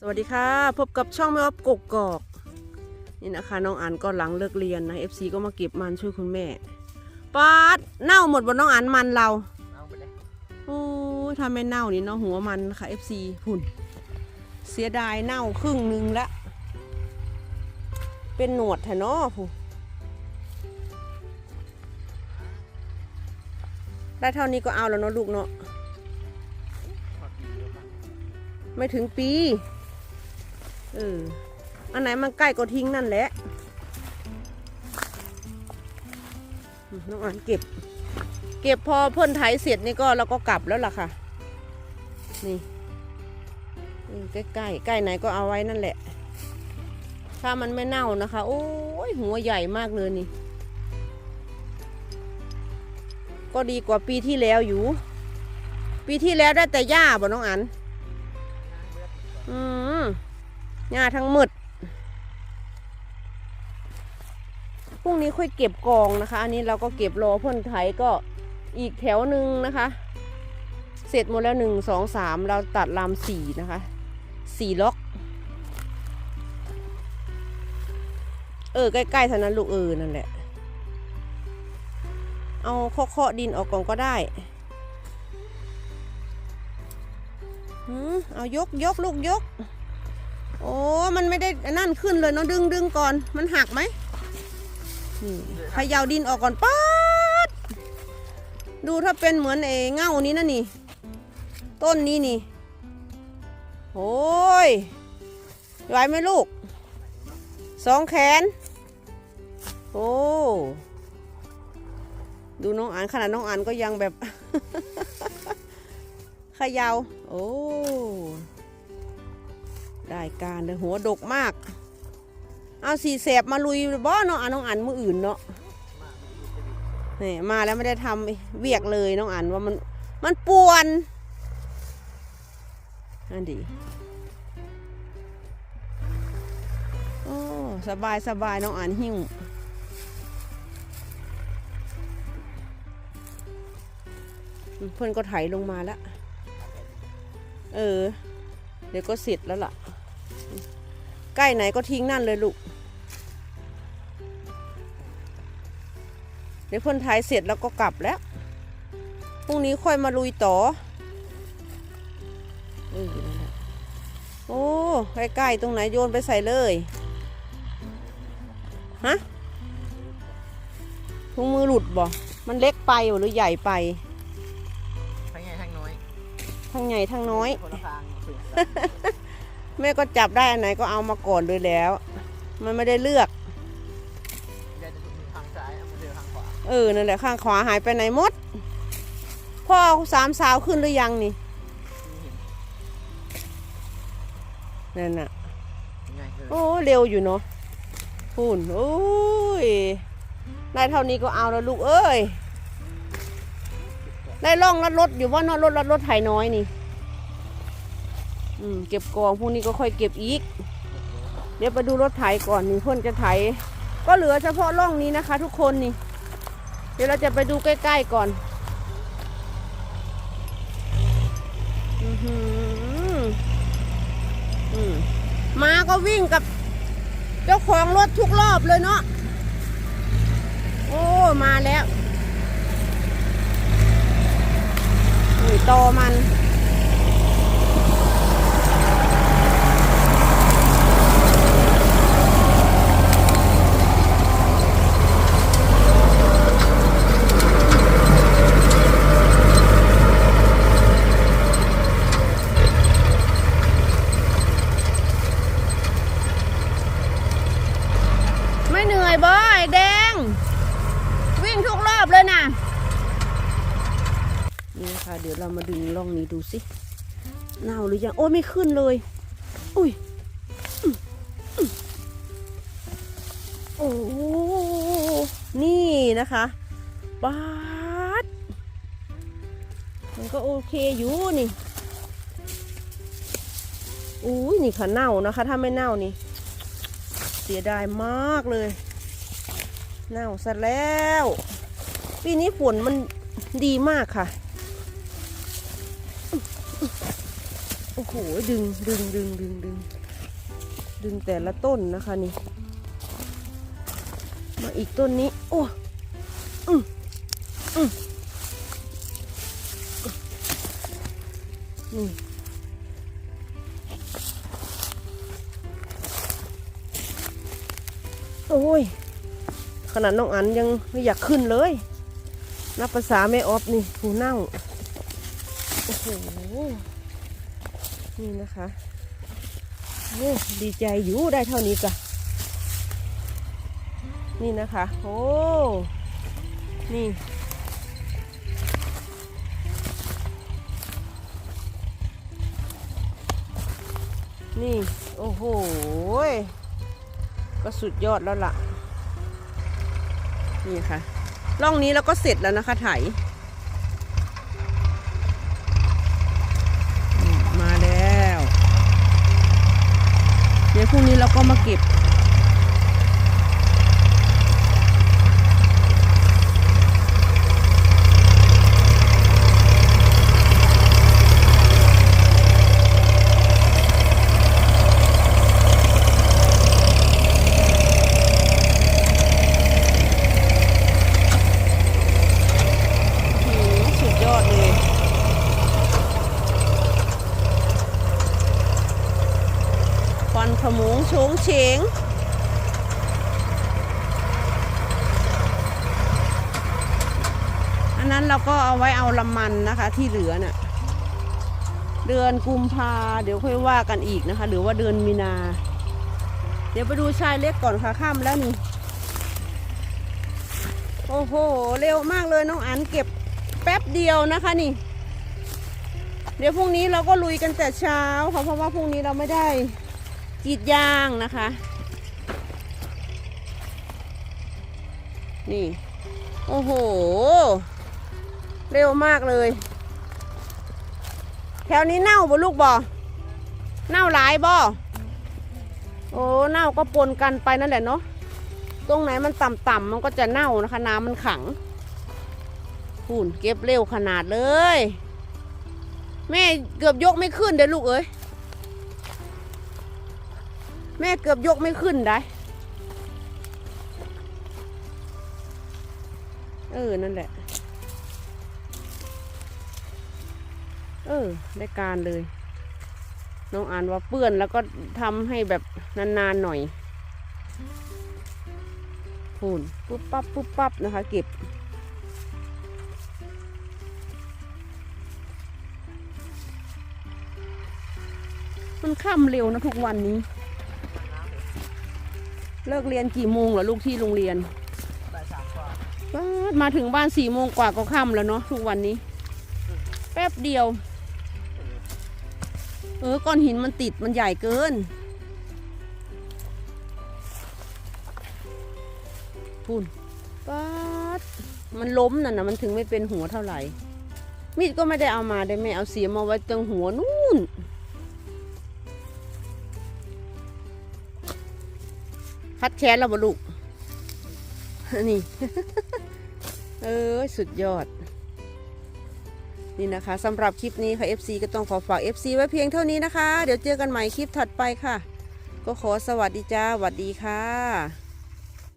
สวัสดีค่ะ พบกับช่องแม่อบกกกอก นี่นะคะ น้องอันก็หลังเลิกเรียนนะ FC ก็มาเก็บมันช่วยคุณแม่ปาดเน่าหมดบนน้องอันมันเราเอาไปเลยโอ้ยถ้าไม่เน่านี่เนาะหัวมันค่ะ FC หุ่น เสียดายเน่าครึ่งหนึงละ เป็นหนวดแถเนาะผู้ได้เท่านี้ก็เอาแล้วเนาะลูกเนาะไม่ถึงปี เออ อันไหนมันใกล้ก็ทิ้งนั่นแหละ น้องอันเก็บ เก็บพอเพ่นไถเสร็จนี่ก็เราก็กลับแล้วล่ะค่ะ นี่ใกล้ใกล้ๆใกล้ไหนก็เอาไว้นั่นแหละ ถ้ามันไม่เน่านะคะ โอ้ยหัวใหญ่มากเลยนี่ ก็ดีกว่าปีที่แล้วอยู่ ปีที่แล้วได้แต่หญ้าบ่น้องอัน หญ้าทั้งหมดพรุ่งนี้ค่อยเก็บกองนะคะ อันนี้เราก็เก็บรอพ่นไถก็อีกแถวหนึ่งนะคะ เสร็จหมดแล้วหนึ่งสองสามเราตัดลามสี่นะคะสี่ล็อก เออ ใกล้ๆเท่านั้นลูกเออนั่นแหละ เอาเคาะดินออกก่อนก็ได้หืมเอายกยกลูกยก โอ้มันไม่ได้นั่นขึ้นเลยเนาะดึงดึงก่อน มันหักไหมนี่เขยาวดินออกก่อนป๊าดดูถ้าเป็นเหมือนเอเง่านี้นะนี่ ต้นนี้นี่โอ้ยไหวไหมลูก สองแขน โอ้ ดูน้องอันขนาดน้องอันก็ยังแบบ ขยาว โอ้ ได้การเลยหัวดกมาก เอาสีแสบมาลุยบ่เนาะน้องอันมืออื่นเนาะนี่มาแล้วไม่ได้ทำเวียกเลยน้องอันว่ามันมันป่วนอันดีโอ้สบายสบายน้องอันหิ้วเพื่อนก็ไถลงมาแล้ว เออ เดี๋ยวก็เสร็จแล้วล่ะ ใกล้ไหนก็ทิ้งนั่นเลยลูก เดี๋ยวพ่นท้ายเสร็จแล้วก็กลับแล้ว พรุ่งนี้ค่อยมาลุยต่อเออนั่นแหละโอ้ใกล้ๆตรงไหนโยนไปใส่เลย ฮะถุงมือหลุดบ่ มันเล็กไปหรือใหญ่ไป ทั้งใหญ่ทั้งน้อย ทั้งใหญ่ทั้งน้อยคนละทางถูก แม่ก็จับได้อันไหนก็เอามาก่อนเลยแล้ว มันไม่ได้เลือกยายจะถูกทางซ้ายเอามาเจอทางขวาเออ นั่นแหละข้างขวาหายไปไหนหมด พ่อสามสาวขึ้นหรือยังนี่ที่เห็นนั่นน่ะยังไงคือโอ้เร็วอยู่เนาะพูนโอ้ย ได้เท่านี้ก็เอาแล้วลูกเอ้ย ได้ล่องลัดรถอยู่ว่านอนรถลัดรถไถน้อยนี่ อืมเก็บกองพรุ่งนี้ก็ค่อยเก็บอีก เดี๋ยวไปดูรถไถก่อนนี่พ่นจะไถ ก็เหลือเฉพาะร่องนี้นะคะ ทุกคนนี่ เดี๋ยวเราจะไปดูใกล้ๆก่อนอือหืออืมมาก็วิ่งกับเจ้าของรถทุกรอบเลยเนาะ โอ้ มาแล้วนี่โตอมัน ไม่เหนื่อยบอยแดง วิ่งทุกรอบเลยนะ นี่นะคะเดี๋ยวเรามาดึงร่องนี้ดูสิเน่าหรือยัง โอ้ไม่ขึ้นเลย อุ้ยโอ้โหนี่นะคะป๊าดมันก็โอเคอยู่นี่อุ้ยนี่ค่ะเน่านะคะ ถ้าไม่เน่านี่ เสียดายมากเลย เน่าซะแล้ว ปีนี้ฝนมันดีมากค่ะ โอ้โห ดึงดึงดึงดึงดึงดึงแต่ละต้นนะคะนี่ มาอีกต้นนี้ โอ้อืมอืมนี่โอ้ย ขนาดน้องอันยังไม่อยากขึ้นเลย นับภาษาแม่ออฟนี่หูเน่า โอ้โห นี่นะคะโอ้ดีใจอยู่ได้เท่านี้จ้ะนี่นะคะโอ้นี่นี่ โอ้โห ก็สุดยอดแล้วล่ะ นี่ค่ะ ร่องนี้เราก็เสร็จแล้วนะคะไถอืมมาแล้ว เดี๋ยวพรุ่งนี้เราก็มาเก็บ หือสุดยอดเลย ควัน ขโมงโฉงเฉงอันนั้นเราก็เอาไว้เอาลำมันนะคะ ที่เหลือน่ะเดือนกุมภาเดี๋ยวค่อยว่ากันอีกนะคะ หรือว่าเดือนมีนา เดี๋ยวไปดูชายเล็กก่อนค่ะข้ามแล้วนี่โอ้โห เร็วมากเลยน้องอันเก็บแป๊บเดียวนะคะนี่ เดี๋ยวพรุ่งนี้เราก็ลุยกันแต่เช้าค่ะเพราะว่าพรุ่งนี้เราไม่ได้ กรีดยางนะคะ นี่ โอ้โห เร็วมากเลย แถวนี้เน่าบ่ลูกบ่เน่าหลายบ่โอ้เน่าก็ปนกันไปนั่นแหละเนาะตรงไหนมันต่ำๆมันก็จะเน่านะคะน้ำมันขังหุ่นเก็บเร็วขนาดเลย แม่เกือบยกไม่ขึ้นเด้อลูกเอ้ย แม่เกือบยกไม่ขึ้นได้ เออ นั่นแหละ เออ ได้การเลย น้องอ่านว่าเปื้อนแล้วก็ทำให้แบบนานๆหน่อยพูนปุ๊บปั๊บปุ๊บปั๊บนะคะ เก็บมันค่ำเร็วนะทุกวันนี้ เลิกเรียนกี่โมงเหรอลูกที่โรงเรียนบ่ายสามกว่าป๊าดมาถึงบ้านสี่โมงกว่าก็ค่ำแล้วเนาะทุกวันนี้ แป๊บเดียว เออก้อนหินมันติดมันใหญ่เกินพูนป๊าดมันล้มน่ะนะมันถึงไม่เป็นหัวเท่าไหร่มีดก็ไม่ได้เอามาได้ไหมเอาเสียมมาไว้ตรงหัวนู่น ดแขนเราบลูกนี่ เออสุดยอด นี่นะคะสำหรับคลิปนี้ค่ะ FC ก็ต้องขอฝาก FC ไว้เพียงเท่านี้นะคะ เดี๋ยวเจอกันใหม่คลิปถัดไปค่ะ ก็ขอสวัสดีจ้าสวัสดีค่ะ